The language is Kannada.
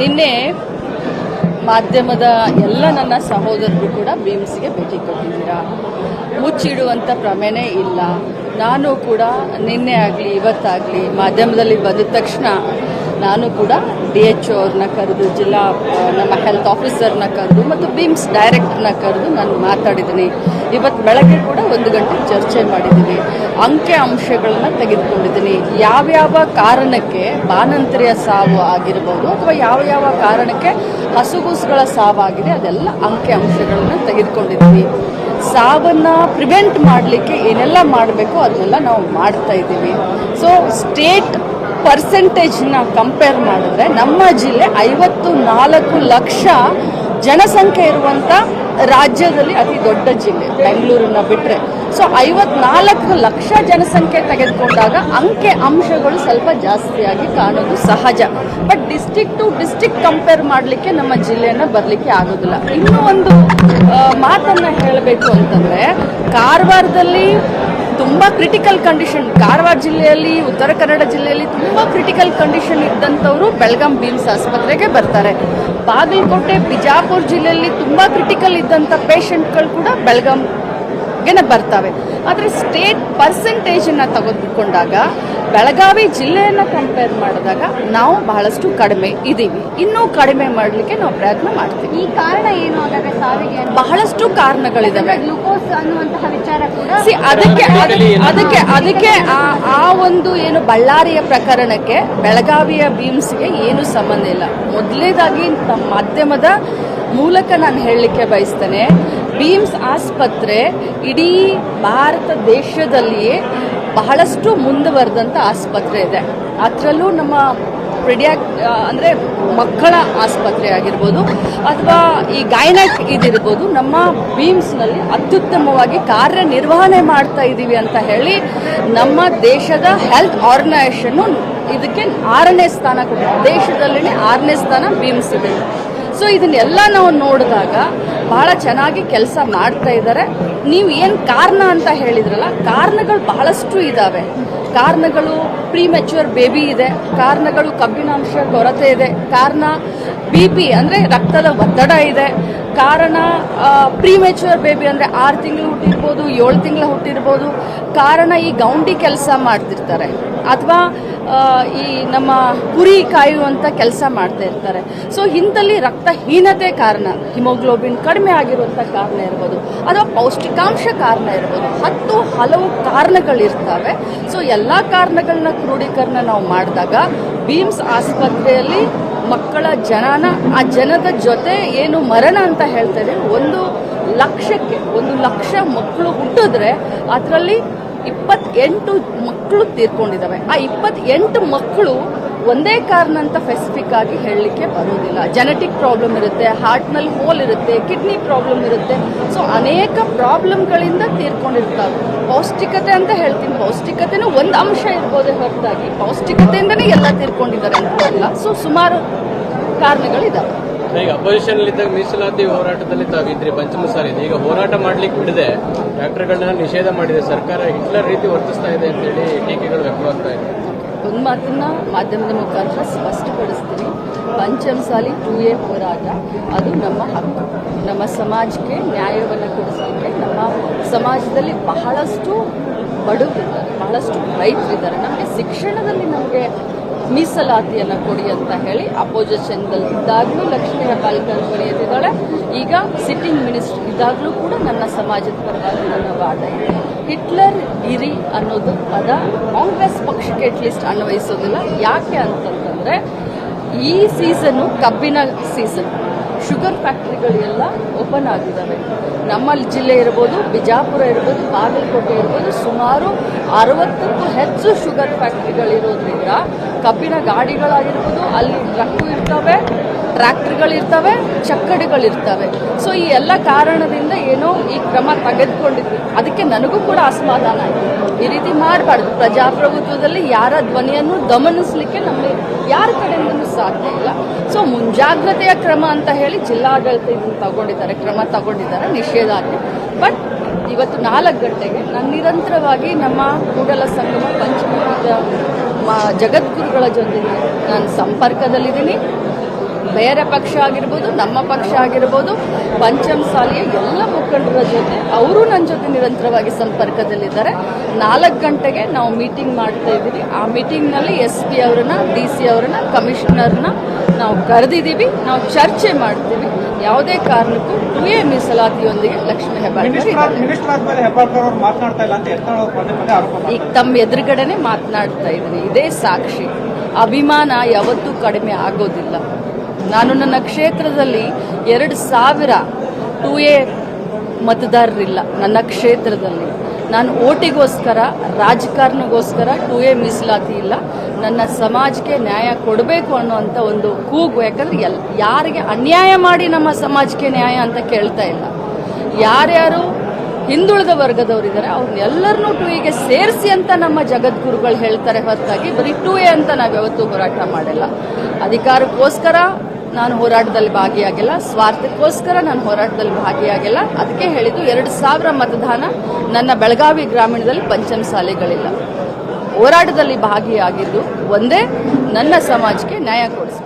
ನಿನ್ನೆ ಮಾಧ್ಯಮದ ಎಲ್ಲ ನನ್ನ ಸಹೋದರರು ಕೂಡ ಬೀಮ್ಸ್ಗೆ ಭೇಟಿ ಕೊಟ್ಟಿದ್ದೀರಾ? ಮುಚ್ಚಿಡುವಂಥ ಪ್ರಮೇನೇ ಇಲ್ಲ. ನಾನು ಕೂಡ ನಿನ್ನೆ ಆಗಲಿ, ಇವತ್ತಾಗಲಿ ಮಾಧ್ಯಮದಲ್ಲಿ ಬಂದ ತಕ್ಷಣ ನಾನು ಕೂಡ ಡಿ ಎಚ್ ಅವ್ರನ್ನ ಕರೆದು, ಜಿಲ್ಲಾ ನಮ್ಮ ಹೆಲ್ತ್ ಆಫೀಸರ್ನ ಕರೆದು ಮತ್ತು ಬಿಮ್ಸ್ ಡೈರೆಕ್ಟರ್ನ ಕರೆದು ನಾನು ಮಾತಾಡಿದ್ದೀನಿ. ಇವತ್ತು ಬೆಳಗ್ಗೆ ಕೂಡ ಒಂದು ಗಂಟೆ ಚರ್ಚೆ ಮಾಡಿದ್ದೀನಿ. ಅಂಕೆ ಅಂಶಗಳನ್ನ ತೆಗೆದುಕೊಂಡಿದ್ದೀನಿ. ಯಾವ್ಯಾವ ಕಾರಣಕ್ಕೆ ಬಾನಂತರಿಯ ಸಾವು ಆಗಿರ್ಬೋದು ಅಥವಾ ಯಾವ ಯಾವ ಕಾರಣಕ್ಕೆ ಹಸುಗೂಸುಗಳ ಸಾವಾಗಿದೆ, ಅದೆಲ್ಲ ಅಂಕೆ ಅಂಶಗಳನ್ನ ತೆಗೆದುಕೊಂಡಿದ್ದೀನಿ. ಸಾವನ್ನ ಪ್ರಿವೆಂಟ್ ಮಾಡಲಿಕ್ಕೆ ಏನೆಲ್ಲ ಮಾಡಬೇಕು ಅದನ್ನೆಲ್ಲ ನಾವು ಮಾಡ್ತಾ ಇದ್ದೀವಿ. ಸೊ ಸ್ಟೇಟ್ ಪರ್ಸೆಂಟೇಜ್ನ ಕಂಪೇರ್ ಮಾಡಿದ್ರೆ ನಮ್ಮ ಜಿಲ್ಲೆ ಐವತ್ತು ನಾಲ್ಕು ಲಕ್ಷ ಜನಸಂಖ್ಯೆ ಇರುವಂಥ ರಾಜ್ಯದಲ್ಲಿ ಅತಿ ದೊಡ್ಡ ಜಿಲ್ಲೆ, ಬೆಂಗಳೂರನ್ನ ಬಿಟ್ಟರೆ ಸೊ ಐವತ್ನಾಲ್ಕು ಲಕ್ಷ ಜನಸಂಖ್ಯೆ ತೆಗೆದುಕೊಂಡಾಗ ಅಂಕೆ ಅಂಶಗಳು ಸ್ವಲ್ಪ ಜಾಸ್ತಿಯಾಗಿ ಕಾಣೋದು ಸಹಜ. But district to district compare ಮಾಡಲಿಕ್ಕೆ ನಮ್ಮ ಜಿಲ್ಲೆಯನ್ನು ಬರಲಿಕ್ಕೆ ಆಗೋದಿಲ್ಲ. ಇನ್ನೂ ಒಂದು ಮಾತನ್ನು ಹೇಳಬೇಕು ಅಂತಂದರೆ, ಕಾರವಾರದಲ್ಲಿ ತುಂಬಾ ಕ್ರಿಟಿಕಲ್ ಕಂಡೀಷನ್ ಕಾರವಾರ ಜಿಲ್ಲೆಯಲ್ಲಿ, ಉತ್ತರ ಕನ್ನಡ ಜಿಲ್ಲೆಯಲ್ಲಿ ತುಂಬ ಕ್ರಿಟಿಕಲ್ ಕಂಡೀಷನ್ ಇದ್ದಂಥವರು ಬೆಳಗಾಂ ಬೀಮ್ಸ್ ಆಸ್ಪತ್ರೆಗೆ ಬರ್ತಾರೆ. ಬಾಗಲಕೋಟೆ, ಬಿಜಾಪುರ ಜಿಲ್ಲೆಯಲ್ಲಿ ತುಂಬ ಕ್ರಿಟಿಕಲ್ ಇದ್ದಂಥ ಪೇಷಂಟ್ಗಳು ಕೂಡ ಬೆಳಗಾಂ ಗೆನೆ ಬರ್ತವೆ. ಆದರೆ ಸ್ಟೇಟ್ ಪರ್ಸೆಂಟೇಜನ್ನು ತೆಗೆದುಕೊಂಡಾಗ ಬೆಳಗಾವಿ ಜಿಲ್ಲೆಯನ್ನು ಕಂಪೇರ್ ಮಾಡಿದಾಗ ನಾವು ಬಹಳಷ್ಟು ಕಡಿಮೆ ಇದ್ದೀವಿ ಇನ್ನೂ ಕಡಿಮೆ ಮಾಡಲಿಕ್ಕೆ ನಾವು ಪ್ರಯತ್ನ ಮಾಡ್ತೀವಿ. ಈ ಕಾರಣ ಏನು ಆಗಾಗ ಸಾವಿಗೆ ಬಹಳಷ್ಟು ಕಾರಣಗಳಿದಾವೆ. ಗ್ಲೂಕೋಸ್ ಅನ್ನುವಂತಹ ವಿಚಾರ ಕೂಡ ಸಿ ಅದಕ್ಕೆ ಅದಕ್ಕೆ- ಅದಕ್ಕೆ ಆ ಒಂದು ಏನು ಬಳ್ಳಾರಿಯ ಪ್ರಕರಣಕ್ಕೆ ಬೆಳಗಾವಿಯ ಬೀಮ್ಸ್ಗೆ ಏನು ಸಂಬಂಧ ಇಲ್ಲ. ಮೊದಲೇದಾಗಿ ತಮ್ಮ ಮಾಧ್ಯಮದ ಮೂಲಕ ನಾನು ಹೇಳಲಿಕ್ಕೆ ಬಯಸ್ತೇನೆ ಬೀಮ್ಸ್ ಆಸ್ಪತ್ರೆ ಇಡೀ ಭಾರತ ದೇಶದಲ್ಲಿಯೇ ಬಹಳಷ್ಟು ಮುಂದುವರೆದಂಥ ಆಸ್ಪತ್ರೆ ಇದೆ. ಅದರಲ್ಲೂ ನಮ್ಮ ಪ್ರಿಡಿಯಾಕ್ ಅಂದರೆ ಮಕ್ಕಳ ಆಸ್ಪತ್ರೆ ಆಗಿರ್ಬೋದು, ಅಥವಾ ಈ ಗೈನಕ್ ಇದಿರ್ಬೋದು, ನಮ್ಮ ಬೀಮ್ಸ್ನಲ್ಲಿ ಅತ್ಯುತ್ತಮವಾಗಿ ಕಾರ್ಯನಿರ್ವಹಣೆ ಮಾಡ್ತಾ ಇದ್ದೀವಿ ಅಂತ ಹೇಳಿ ನಮ್ಮ ದೇಶದ ಹೆಲ್ತ್ ಆರ್ಗನೈಸೇಷನ್ನು ಇದಕ್ಕೆ ಆರನೇ ಸ್ಥಾನ ಕೊಟ್ಟಿದೆ. ದೇಶದಲ್ಲಿ ಆರನೇ ಸ್ಥಾನ ಬೀಮ್ಸ್ ಇದೆ. ಸೊ ಇದನ್ನೆಲ್ಲ ನಾವು ನೋಡಿದಾಗ ಬಹಳ ಚೆನ್ನಾಗಿ ಕೆಲಸ ಮಾಡ್ತಾ ಇದ್ದಾರೆ. ನೀವು ಏನು ಕಾರಣ ಅಂತ ಹೇಳಿದ್ರಲ್ಲ, ಕಾರಣಗಳು ಬಹಳಷ್ಟು ಇದ್ದಾವೆ ಕಾರಣಗಳು ಪ್ರೀ ಮೆಚ್ಯೂರ್ ಬೇಬಿ ಇದೆ, ಕಾರಣಗಳು ಕಬ್ಬಿಣಾಂಶ ಕೊರತೆ ಇದೆ, ಕಾರಣ ಬಿ ಪಿ ಅಂದರೆ ರಕ್ತದ ಒತ್ತಡ ಇದೆ, ಕಾರಣ ಪ್ರೀ ಮೆಚ್ಯೂರ್ ಬೇಬಿ ಅಂದರೆ ಆರು ತಿಂಗಳು ಹುಟ್ಟಿರ್ಬೋದು, ಏಳು ತಿಂಗಳು ಹುಟ್ಟಿರ್ಬೋದು, ಕಾರಣ ಈ ಗೌಂಡಿ ಕೆಲಸ ಮಾಡ್ತಿರ್ತಾರೆ. ಅಥವಾ ಈ ನಮ್ಮ ಕುರಿ ಕಾಯುವಂಥ ಕೆಲಸ ಮಾಡ್ತಾ ಇರ್ತಾರೆ. ಸೊ ಇಂಥಲ್ಲಿ ರಕ್ತಹೀನತೆ ಕಾರಣ ಹಿಮೋಗ್ಲೋಬಿನ್ ಕಡಿಮೆ ಆಗಿರುವಂಥ ಕಾರಣ ಇರ್ಬೋದು, ಅಥವಾ ಪೌಷ್ಟಿಕಾಂಶ ಕಾರಣ ಇರ್ಬೋದು, ಹತ್ತು ಹಲವು ಕಾರಣಗಳಿರ್ತವೆ. ಸೊ ಎಲ್ಲ ಕಾರಣಗಳನ್ನ ಕ್ರೋಢೀಕರಣ ನಾವು ಮಾಡಿದಾಗ ಬೀಮ್ಸ್ ಆಸ್ಪತ್ರೆಯಲ್ಲಿ ಮಕ್ಕಳ ಜನನ, ಆ ಜನದ ಜೊತೆ ಏನು ಮರಣ ಅಂತ ಹೇಳ್ತಾರೆ ಒಂದು ಲಕ್ಷಕ್ಕೆ, ಒಂದು ಲಕ್ಷ ಮಕ್ಕಳು ಹುಟ್ಟಿದ್ರೆ, ಅದರಲ್ಲಿ ಇಪ್ಪತ್ತೆಂಟು ಮಕ್ಕಳು ತೀರ್ಕೊಂಡಿದ್ದಾವೆ. ಆ ಇಪ್ಪತ್ತೆಂಟು ಮಕ್ಕಳು ಒಂದೇ ಕಾರಣ ಅಂತ ಸ್ಪೆಸಿಫಿಕ್ ಆಗಿ ಹೇಳಲಿಕ್ಕೆ ಬರೋದಿಲ್ಲ ಜೆನೆಟಿಕ್ ಪ್ರಾಬ್ಲಮ್ ಇರುತ್ತೆ ಹಾರ್ಟ್ನಲ್ಲಿ ಹೋಲ್ ಇರುತ್ತೆ ಕಿಡ್ನಿ ಪ್ರಾಬ್ಲಮ್ ಇರುತ್ತೆ. ಸೊ ಅನೇಕ ಪ್ರಾಬ್ಲಮ್ಗಳಿಂದ ತೀರ್ಕೊಂಡಿರ್ತಾವೆ ಪೌಷ್ಟಿಕತೆ ಅಂತ ಹೇಳ್ತೀನಿ. ಪೌಷ್ಟಿಕತೆನೂ ಒಂದು ಅಂಶ ಇರ್ಬೋದು ಹೊರತಾಗಿ. ಪೌಷ್ಟಿಕತೆಯಿಂದನೇ ಎಲ್ಲ ತೀರ್ಕೊಂಡಿದ್ದಾರೆ ಅಂತ ಸೊ ಸುಮಾರು ಕಾರಣಗಳಿದಾವೆ. ಈಗ ಅಪೋಸಿಷನ್ ಇದ್ದಾಗ ಮೀಸಲಾತಿ ಹೋರಾಟದಲ್ಲಿ ತಾವಿದ್ರಿ ಪಂಚಮ ಸಾರಿ ಈಗ ಹೋರಾಟ ಮಾಡ್ಲಿಕ್ಕೆ ಬಿಡದೆ ಡಾಕ್ಟರ್ಗಳನ್ನ ನಿಷೇಧ ಮಾಡಿದೆ, ಸರ್ಕಾರ ಹಿಟ್ಲರ್ ರೀತಿ ವರ್ತಿಸ್ತಾ ಇದೆ ಅಂತೇಳಿ ಟೀಕೆಗಳು ವ್ಯಕ್ತವಾಗ್ತಾ ಇದೆ. ಒಂದು ಮಾತನ್ನ ಮಾಧ್ಯಮದ ಮುಖಾಂತರ ಸ್ಪಷ್ಟಪಡಿಸ್ತೀನಿ. ಪಂಚಮಸಾಲಿ ಟೂ ಎ ಹೋರಾಟ, ಅದು ನಮ್ಮ ಹಕ್ಕು. ನಮ್ಮ ಸಮಾಜಕ್ಕೆ ನ್ಯಾಯವನ್ನು ಕೊಡಿಸಲಿಕ್ಕೆ ನಮ್ಮ ಸಮಾಜದಲ್ಲಿ ಬಹಳಷ್ಟು ಬಡವರಿದ್ದಾರೆ. ಬಹಳಷ್ಟು ರೈತರಿದ್ದಾರೆ. ನಮಗೆ ಶಿಕ್ಷಣದಲ್ಲಿ ನಮಗೆ ಮೀಸಲಾತಿಯನ್ನು ಕೊಡಿ ಅಂತ ಹೇಳಿ ಅಪೋಸಿಷನ್ದಲ್ಲಿ ಇದ್ದಾಗಲೂ ಲಕ್ಷ್ಮೀ ಹೆಬ್ಬಾಳ್ಕರ್ ಬರೆಯುತ್ತಿದ್ದಾಳೆ ಈಗ ಸಿಟ್ಟಿಂಗ್ ಮಿನಿಸ್ಟರ್ ಇದ್ದಾಗಲೂ ಕೂಡ ನನ್ನ ಸಮಾಜದ ಪರವಾಗಿ ನನ್ನ ವಾದ ಹಿಟ್ಲರ್ ಇರಿ ಅನ್ನೋದು ಪದ ಕಾಂಗ್ರೆಸ್ ಪಕ್ಷಕ್ಕೆ ಅಟ್ಲೀಸ್ಟ್ ಅನ್ವಯಿಸೋದಿಲ್ಲ. ಯಾಕೆ ಅಂತಂತಂದ್ರೆ ಈ ಸೀಸನ್ನು ಕಬ್ಬಿನ ಸೀಸನ್ ಶುಗರ್ ಫ್ಯಾಕ್ಟ್ರಿಗಳೆಲ್ಲ ಓಪನ್ ಆಗಿದ್ದಾವೆ. ನಮ್ಮ ಜಿಲ್ಲೆ ಇರ್ಬೋದು, ಬಿಜಾಪುರ ಇರ್ಬೋದು, ಬಾಗಲಕೋಟೆ ಇರ್ಬೋದು, ಸುಮಾರು ಅರವತ್ತಕ್ಕೂ ಹೆಚ್ಚು ಶುಗರ್ ಫ್ಯಾಕ್ಟ್ರಿಗಳಿರೋದ್ರಿಂದ ಕಬ್ಬಿನ ಗಾಡಿಗಳಾಗಿರ್ಬೋದು, ಅಲ್ಲಿ ಟ್ರಕ್ಕು ಇರ್ತವೆ ಟ್ರ್ಯಾಕ್ಟರ್ಗಳಿರ್ತವೆ, ಚಕ್ಕಡಿಗಳಿರ್ತವೆ. ಸೊ ಈ ಎಲ್ಲ ಕಾರಣದಿಂದ ಏನೋ ಈ ಕ್ರಮ ತೆಗೆದುಕೊಂಡಿದ್ವಿ. ಅದಕ್ಕೆ ನನಗೂ ಕೂಡ ಅಸಮಾಧಾನ ಆಯಿತು. ಈ ರೀತಿ ಮಾಡಬಾರ್ದು. ಪ್ರಜಾಪ್ರಭುತ್ವದಲ್ಲಿ ಯಾರ ಧ್ವನಿಯನ್ನು ಗಮನಿಸಲಿಕ್ಕೆ ನಮಗೆ ಯಾರ ಕಡೆಯಿಂದಲೂ ಸಾಧ್ಯ ಇಲ್ಲ. ಸೊ ಮುಂಜಾಗ್ರತೆಯ ಕ್ರಮ ಅಂತ ಹೇಳಿ ಜಿಲ್ಲಾಡಳಿತ ಇದನ್ನು ತಗೊಂಡಿದ್ದಾರೆ. ಕ್ರಮ ತಗೊಂಡಿದ್ದಾರೆ. ನಿಷೇಧಾಜ್ಞೆ ಬಟ್ ಇವತ್ತು ನಾಲ್ಕು ಗಂಟೆಗೆ ನಾನು ನಿರಂತರವಾಗಿ ನಮ್ಮ ಕೂಡಲ ಸಂಗಮ ಪಂಚಮದ ಮ- ಜಗದ್ಗುರುಗಳ ಜೊತೆಗೆ ನಾನು ಸಂಪರ್ಕದಲ್ಲಿದ್ದೀನಿ. ಬೇರೆ ಪಕ್ಷ ಆಗಿರ್ಬೋದು ನಮ್ಮ ಪಕ್ಷ ಆಗಿರ್ಬೋದು ಪಂಚಮ ಸಾಲಿಯ ಎಲ್ಲ ಮುಖಂಡರ ಜೊತೆ ಅವರು ನನ್ನ ಜೊತೆ ನಿರಂತರವಾಗಿ ಸಂಪರ್ಕದಲ್ಲಿದ್ದಾರೆ. ನಾಲ್ಕು ಗಂಟೆಗೆ ನಾವು ಮೀಟಿಂಗ್ ಮಾಡ್ತಾ ಇದ್ದೀವಿ. ಆ ಮೀಟಿಂಗ್ನಲ್ಲಿ ಎಸ್ ಪಿ ಅವರನ್ನ ಡಿ ಸಿ ಅವರನ್ನ ಕಮಿಷನರ್ನ ನಾವು ಕರೆದಿದ್ದೀವಿ. ನಾವು ಚರ್ಚೆ ಮಾಡ್ತೀವಿ. ಯಾವುದೇ ಕಾರಣಕ್ಕೂ ಟು ಎ ಮೀಸಲಾತಿಯೊಂದಿಗೆ ಲಕ್ಷ್ಮೀ ಹೆಬ್ಬಾಳ್ಕರ್ ಈಗ ತಮ್ಮ ಎದುರುಗಡೆನೆ ಮಾತನಾಡ್ತಾ ಇದ್ದೀನಿ. ಇದೇ ಸಾಕ್ಷಿ. ಅಭಿಮಾನ ಯಾವತ್ತೂ ಕಡಿಮೆ ಆಗೋದಿಲ್ಲ. ನಾನು ನನ್ನ ಕ್ಷೇತ್ರದಲ್ಲಿ ಎರಡು ಸಾವಿರ ಟು ಎ ಮತದಾರರಿಲ್ಲ ನನ್ನ ಕ್ಷೇತ್ರದಲ್ಲಿ. ನಾನು ಓಟಿಗೋಸ್ಕರ, ರಾಜಕಾರಣಗೋಸ್ಕರ ಟು ಎ ಮೀಸಲಾತಿ ಇಲ್ಲ. ನನ್ನ ಸಮಾಜಕ್ಕೆ ನ್ಯಾಯ ಕೊಡಬೇಕು ಅನ್ನೋಂಥ ಒಂದು ಕೂಗು. ಯಾಕಂದ್ರೆ ಎಲ್ ಯಾರಿಗೆ ಅನ್ಯಾಯ ಮಾಡಿ ನಮ್ಮ ಸಮಾಜಕ್ಕೆ ನ್ಯಾಯ ಅಂತ ಕೇಳ್ತಾ ಇಲ್ಲ. ಯಾರ್ಯಾರು ಹಿಂದುಳಿದ ವರ್ಗದವರಿದ್ದಾರೆ ಅವ್ರನ್ನೆಲ್ಲರನ್ನೂ ಟು ಎಗೆ ಸೇರಿಸಿ ಅಂತ ನಮ್ಮ ಜಗದ್ಗುರುಗಳು ಹೇಳ್ತಾರೆ ಹೊರತಾಗಿ, ಬರೀ ಟು ಎ ಅಂತ ನಾವು ಯಾವತ್ತೂ ಹೋರಾಟ ಮಾಡಿಲ್ಲ. ಅಧಿಕಾರಕ್ಕೋಸ್ಕರ ನಾನು ಹೋರಾಟದಲ್ಲಿ ಭಾಗಿಯಾಗಿಲ್ಲ. ಸ್ವಾರ್ಥಕ್ಕೋಸ್ಕರ ನಾನು ಹೋರಾಟದಲ್ಲಿ ಭಾಗಿಯಾಗಿಲ್ಲ. ಅದಕ್ಕೆ ಹೇಳಿದ್ದು ಎರಡು ಸಾವಿರ ಮತದಾನ ನನ್ನ ಬೆಳಗಾವಿ ಗ್ರಾಮೀಣದಲ್ಲಿ ಪಂಚಮ ಶಾಲೆಗಳಿಲ್ಲ. ಹೋರಾಟದಲ್ಲಿ ಭಾಗಿಯಾಗಿದ್ದು ಒಂದೇ ನನ್ನ ಸಮಾಜಕ್ಕೆ ನ್ಯಾಯ ಕೊಡಿಸ್ಬೇಕು.